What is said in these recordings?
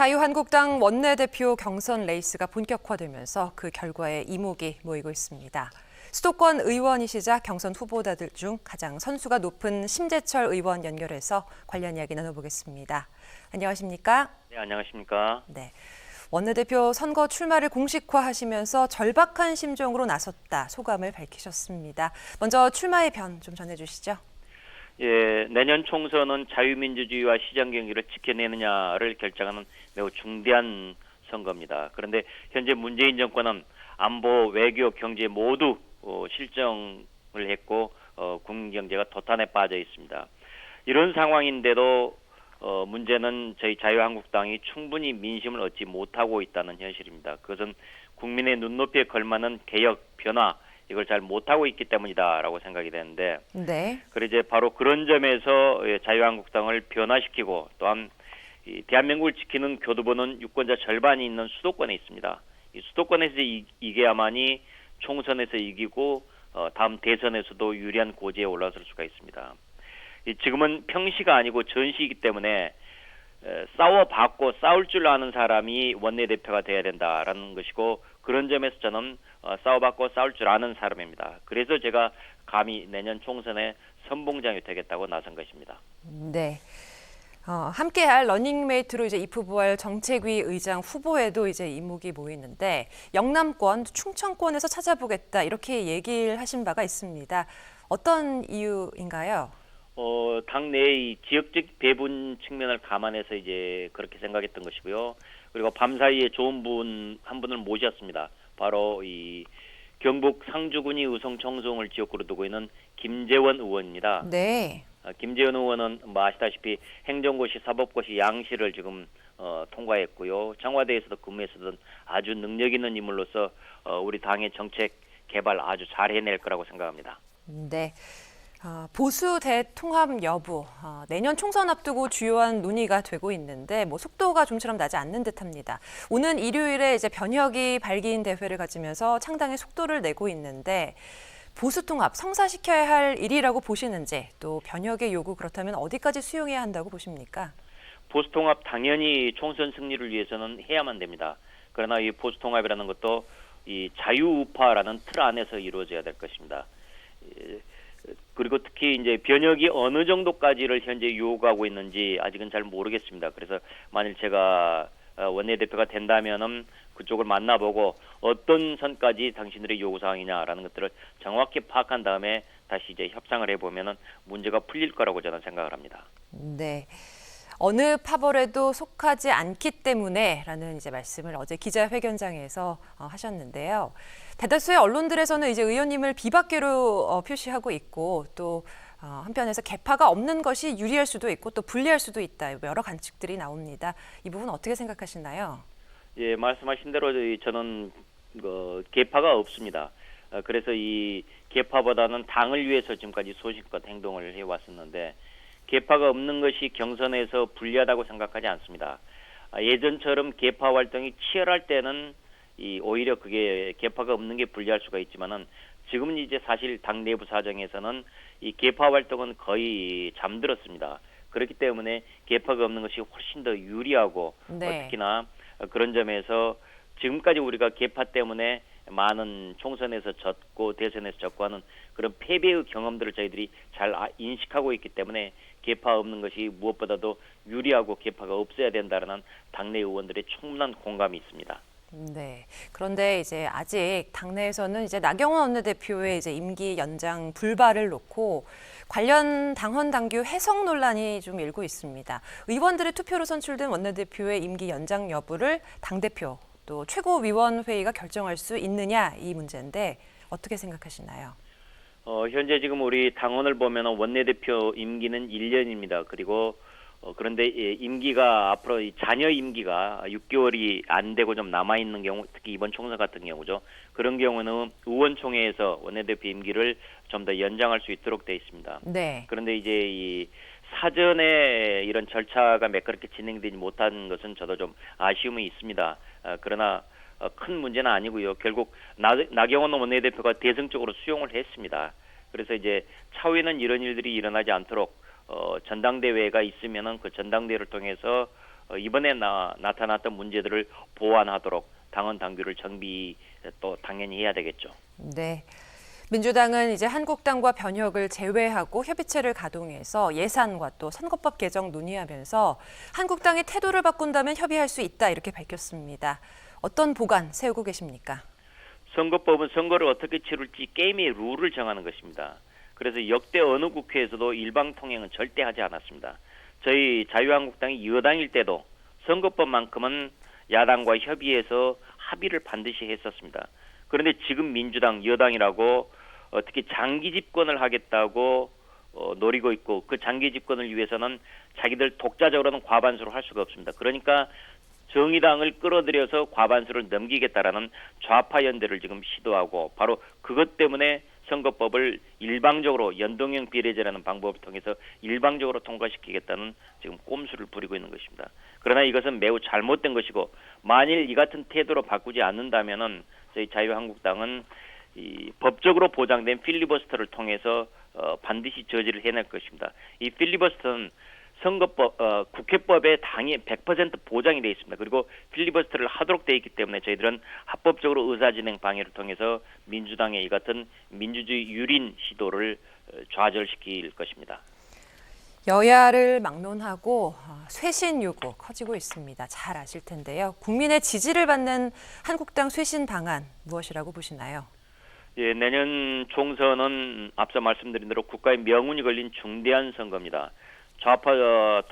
자유한국당 원내대표 경선 레이스가 본격화되면서 그 결과에 이목이 모이고 있습니다. 수도권 의원이시자 경선 후보자들 중 가장 선수가 높은 심재철 의원 연결해서 관련 이야기 나눠보겠습니다. 안녕하십니까? 네, 안녕하십니까. 네. 원내대표 선거 출마를 공식화하시면서 절박한 심정으로 나섰다 소감을 밝히셨습니다. 먼저 출마의 변 좀 전해주시죠. 예, 내년 총선은 자유민주주의와 시장 경기를 지켜내느냐를 결정하는 매우 중대한 선거입니다. 그런데 현재 문재인 정권은 안보, 외교, 경제 모두 어, 실정을 했고 어, 국민 경제가 도탄에 빠져 있습니다. 이런 상황인데도 어, 문제는 저희 자유한국당이 충분히 민심을 얻지 못하고 있다는 현실입니다. 그것은 국민의 눈높이에 걸맞는 개혁, 변화 이걸 잘 못하고 있기 때문이다라고 생각이 되는데 네. 그래 이제 바로 그런 점에서 예, 자유한국당을 변화시키고 또한 이 대한민국을 지키는 교두보는 유권자 절반이 있는 수도권에 있습니다. 이 수도권에서 이, 이겨야만이 총선에서 이기고 어, 다음 대선에서도 유리한 고지에 올라설 수가 있습니다. 이 지금은 평시가 아니고 전시이기 때문에 에, 싸워봤고 싸울 줄 아는 사람이 원내대표가 돼야 된다라는 것이고 그런 점에서 저는 어, 싸워봤고 싸울 줄 아는 사람입니다. 그래서 제가 감히 내년 총선에 선봉장이 되겠다고 나선 것입니다. 네. 어, 함께할 러닝메이트로 이제 입후보할 정책위 의장 후보에도 이제 이목이 모이는데 영남권, 충청권에서 찾아보겠다 이렇게 얘기를 하신 바가 있습니다. 어떤 이유인가요? 어, 당내의 지역적 배분 측면을 감안해서 이제 그렇게 생각했던 것이고요. 그리고 밤사이에 좋은 분 한 분을 모셨습니다. 바로 이 경북 상주군이 의성 청송을 지역구로 두고 있는 김재원 의원입니다. 네. 어, 김재원 의원은 뭐 아시다시피 행정고시, 사법고시, 양시를 지금 어, 통과했고요. 청와대에서도 근무했었던 아주 능력 있는 인물로서 어, 우리 당의 정책 개발 아주 잘 해낼 거라고 생각합니다. 네. 어, 보수 대통합 여부 어, 내년 총선 앞두고 주요한 논의가 되고 있는데 뭐 속도가 좀처럼 나지 않는 듯합니다. 오는 일요일에 이제 변혁이 발기인 대회를 가지면서 창당의 속도를 내고 있는데 보수 통합 성사시켜야 할 일이라고 보시는지 또 변혁의 요구 그렇다면 어디까지 수용해야 한다고 보십니까? 보수 통합 당연히 총선 승리를 위해서는 해야만 됩니다. 그러나 이 보수 통합이라는 것도 이 자유우파라는 틀 안에서 이루어져야 될 것입니다. 예, 그리고 특히 이제 변혁이 어느 정도까지를 현재 요구하고 있는지 아직은 잘 모르겠습니다. 그래서 만일 제가 어, 원내대표가 된다면은 그쪽을 만나보고 어떤 선까지 당신들의 요구 사항이냐라는 것들을 정확히 파악한 다음에 다시 이제 협상을 해보면은 문제가 풀릴 거라고 저는 생각을 합니다. 네. 어느 파벌에도 속하지 않기 때문에라는 이제 말씀을 어제 기자회견장에서 어, 하셨는데요. 대다수의 언론들에서는 이제 의원님을 비박계로 어, 표시하고 있고 또 어, 한편에서 개파가 없는 것이 유리할 수도 있고 또 불리할 수도 있다 여러 관측들이 나옵니다. 이 부분 어떻게 생각하시나요? 예, 말씀하신 대로 이- 저는 그 개파가 없습니다. 어, 그래서 이 개파보다는 당을 위해서 지금까지 소신껏 행동을 해왔었는데 개파가 없는 것이 경선에서 불리하다고 생각하지 않습니다. 아, 예전처럼 개파 활동이 치열할 때는 이 오히려 그게 개파가 없는 게 불리할 수가 있지만은 지금은 이제 사실 당 내부 사정에서는 이 개파 활동은 거의 잠들었습니다. 그렇기 때문에 개파가 없는 것이 훨씬 더 유리하고 네. 어, 특히나 어, 그런 점에서 지금까지 우리가 개파 때문에 많은 총선에서 졌고 대선에서 졌고 하는 그런 패배의 경험들을 저희들이 잘 아- 인식하고 있기 때문에 개파 없는 것이 무엇보다도 유리하고 개파가 없어야 된다는 당내 의원들의 충분한 공감이 있습니다. 네. 그런데 이제 아직 당내에서는 이제 나경원 원내대표의 이제 임기 연장 불발을 놓고 관련 당헌 당규 해석 논란이 좀 일고 있습니다. 의원들의 투표로 선출된 원내대표의 임기 연장 여부를 당대표 또 최고위원회의가 결정할 수 있느냐 이 문제인데 어떻게 생각하시나요? 어, 현재 지금 우리 당원을 보면 원내대표 임기는 1년입니다. 그리고 어, 그런데 예, 임기가 앞으로 이 자녀 임기가 6개월이 안 되고 좀 남아 있는 경우, 특히 이번 총선 같은 경우죠. 그런 경우는 의원총회에서 원내대표 임기를 좀 더 연장할 수 있도록 돼 있습니다. 네. 그런데 이제 이 사전에 이런 절차가 매끄럽게 진행되지 못한 것은 저도 좀 아쉬움이 있습니다. 어, 그러나 어, 큰 문제는 아니고요. 결국 나, 나경원 원내대표가 대승적으로 수용을 했습니다. 그래서 이제 차후에는 이런 일들이 일어나지 않도록 어, 전당대회가 있으면은 그 전당대회를 통해서 어, 이번에 나, 나타났던 문제들을 보완하도록 당원 당규를 정비 또 당연히 해야 되겠죠. 네. 민주당은 이제 한국당과 변혁을 제외하고 협의체를 가동해서 예산과 또 선거법 개정 논의하면서 한국당의 태도를 바꾼다면 협의할 수 있다 이렇게 밝혔습니다. 어떤 보관 세우고 계십니까? 선거법은 선거를 어떻게 치룰지 게임의 룰을 정하는 것입니다. 그래서 역대 어느 국회에서도 일방 통행은 절대 하지 않았습니다. 저희 자유한국당이 여당일 때도 선거법만큼은 야당과 협의해서 합의를 반드시 했었습니다. 그런데 지금 민주당 여당이라고 어, 특히 장기 집권을 하겠다고 어, 노리고 있고 그 장기 집권을 위해서는 자기들 독자적으로는 과반수로 할 수가 없습니다. 그러니까 정의당을 끌어들여서 과반수를 넘기겠다라는 좌파 연대를 지금 시도하고 바로 그것 때문에 선거법을 일방적으로 연동형 비례제라는 방법을 통해서 일방적으로 통과시키겠다는 지금 꼼수를 부리고 있는 것입니다. 그러나 이것은 매우 잘못된 것이고 만일 이 같은 태도로 바꾸지 않는다면은 저희 자유한국당은 이 법적으로 보장된 필리버스터를 통해서 어, 반드시 저지를 해낼 것입니다. 이 필리버스터는 선거법, 어, 국회법에 당이 100% 보장이 되어 있습니다. 그리고 필리버스터를 하도록 되어 있기 때문에 저희들은 합법적으로 의사진행 방해를 통해서 민주당의 이 같은 민주주의 유린 시도를 어, 좌절시킬 것입니다. 여야를 막론하고 어, 쇄신 요구 커지고 있습니다. 잘 아실 텐데요. 국민의 지지를 받는 한국당 쇄신 방안 무엇이라고 보시나요? 예, 내년 총선은 앞서 말씀드린 대로 국가의 명운이 걸린 중대한 선거입니다. 좌파 어,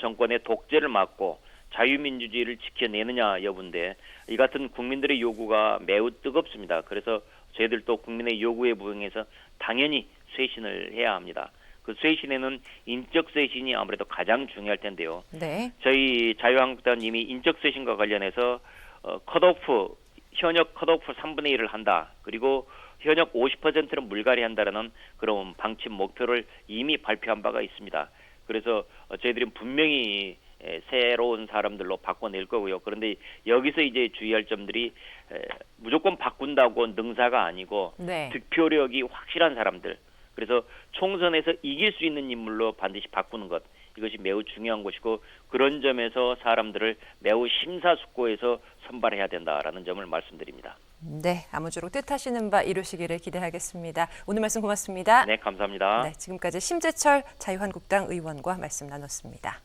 정권의 독재를 막고 자유민주주의를 지켜내느냐 여부인데 이 같은 국민들의 요구가 매우 뜨겁습니다. 그래서 저희들도 국민의 요구에 부응해서 당연히 쇄신을 해야 합니다. 그 쇄신에는 인적 쇄신이 아무래도 가장 중요할 텐데요. 네. 저희 자유한국당 이미 인적 쇄신과 관련해서 어, 컷오프 현역 컷오프 3분의 1을 한다. 그리고 현역 50%는 물갈이 한다라는 그런 방침 목표를 이미 발표한 바가 있습니다. 그래서 어, 저희들은 분명히 에, 새로운 사람들로 바꿔낼 거고요. 그런데 여기서 이제 주의할 점들이 에, 무조건 바꾼다고 능사가 아니고 네. 득표력이 확실한 사람들. 그래서 총선에서 이길 수 있는 인물로 반드시 바꾸는 것. 이것이 매우 중요한 것이고 그런 점에서 사람들을 매우 심사숙고해서 선발해야 된다라는 점을 말씀드립니다. 네. 아무쪼록 뜻하시는 바 이루시기를 기대하겠습니다. 오늘 말씀 고맙습니다. 네, 감사합니다. 네, 지금까지 심재철 자유한국당 의원과 말씀 나눴습니다.